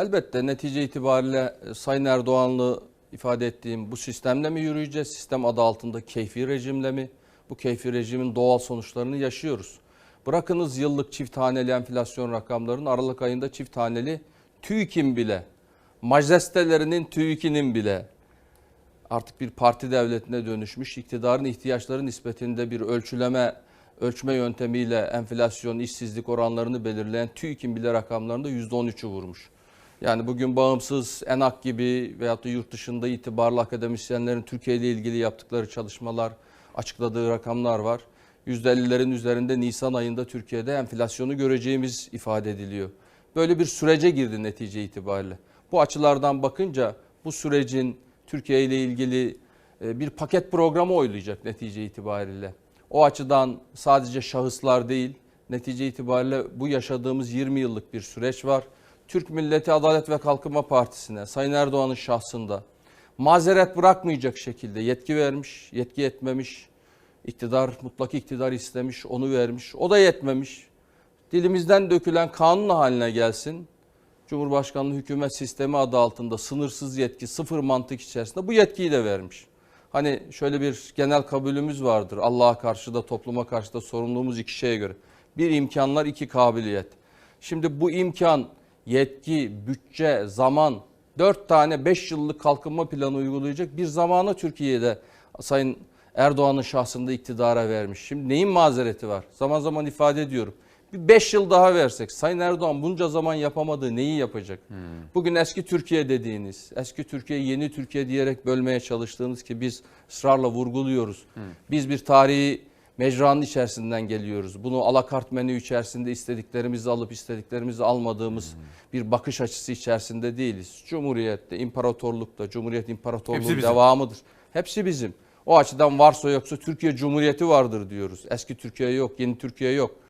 Elbette netice itibariyle e, Sayın Erdoğan'lı ifade ettiğim bu sistemle mi yürüyeceğiz? Sistem adı altında keyfi rejimle mi? Bu keyfi rejimin doğal sonuçlarını yaşıyoruz. Bırakınız yıllık çift haneli enflasyon rakamlarının Aralık ayında çift haneli TÜİK'in bile, majestelerinin TÜİK'inin bile artık bir parti devletine dönüşmüş iktidarın ihtiyaçları nispetinde bir ölçüleme ölçme yöntemiyle enflasyon, işsizlik oranlarını belirleyen TÜİK'in bile rakamlarında %13'ü vurmuş. Yani bugün bağımsız ENAK gibi veyahut da yurt dışında itibarlı akademisyenlerin Türkiye ile ilgili yaptıkları çalışmalar, açıkladığı rakamlar var. %50'lerin üzerinde Nisan ayında Türkiye'de enflasyonu göreceğimiz ifade ediliyor. Böyle bir sürece girdi netice itibariyle. Bu açılardan bakınca bu sürecin Türkiye ile ilgili e, bir paket programı oylayacak netice itibariyle. O açıdan sadece şahıslar değil, netice itibariyle bu yaşadığımız 20 yıllık bir süreç var. Türk Milleti Adalet ve Kalkınma Partisi'ne, Sayın Erdoğan'ın şahsında mazeret bırakmayacak şekilde yetki vermiş, yetki yetmemiş, iktidar, mutlak iktidar istemiş, onu vermiş, o da yetmemiş. Dilimizden dökülen kanun haline gelsin. Cumhurbaşkanlığı hükümet sistemi adı altında sınırsız yetki, sıfır mantık içerisinde bu yetkiyi de vermiş. Hani şöyle bir genel kabulümüz vardır. Allah'a karşı da topluma karşı da sorumluluğumuz iki şeye göre. Bir imkanlar, iki kabiliyet. Şimdi bu imkan, yetki, bütçe, zaman, dört tane beş yıllık kalkınma planı uygulayacak bir zamanı Türkiye'de Sayın Erdoğan'ın şahsında iktidara vermiş. Şimdi neyin mazereti var? Zaman zaman ifade ediyorum. Bir 5 yıl daha versek Sayın Erdoğan bunca zaman yapamadığı neyi yapacak? Bugün eski Türkiye dediğiniz, eski Türkiye yeni Türkiye diyerek bölmeye çalıştığınız ki biz ısrarla vurguluyoruz. Biz bir tarihi mecranın içerisinden geliyoruz. Bunu alakart menü içerisinde istediklerimizi alıp istediklerimizi almadığımız bir bakış açısı içerisinde değiliz. Cumhuriyette, imparatorlukta, Cumhuriyet imparatorluğun devamıdır. Hepsi bizim. O açıdan varsa yoksa Türkiye Cumhuriyeti vardır diyoruz. Eski Türkiye yok, yeni Türkiye yok.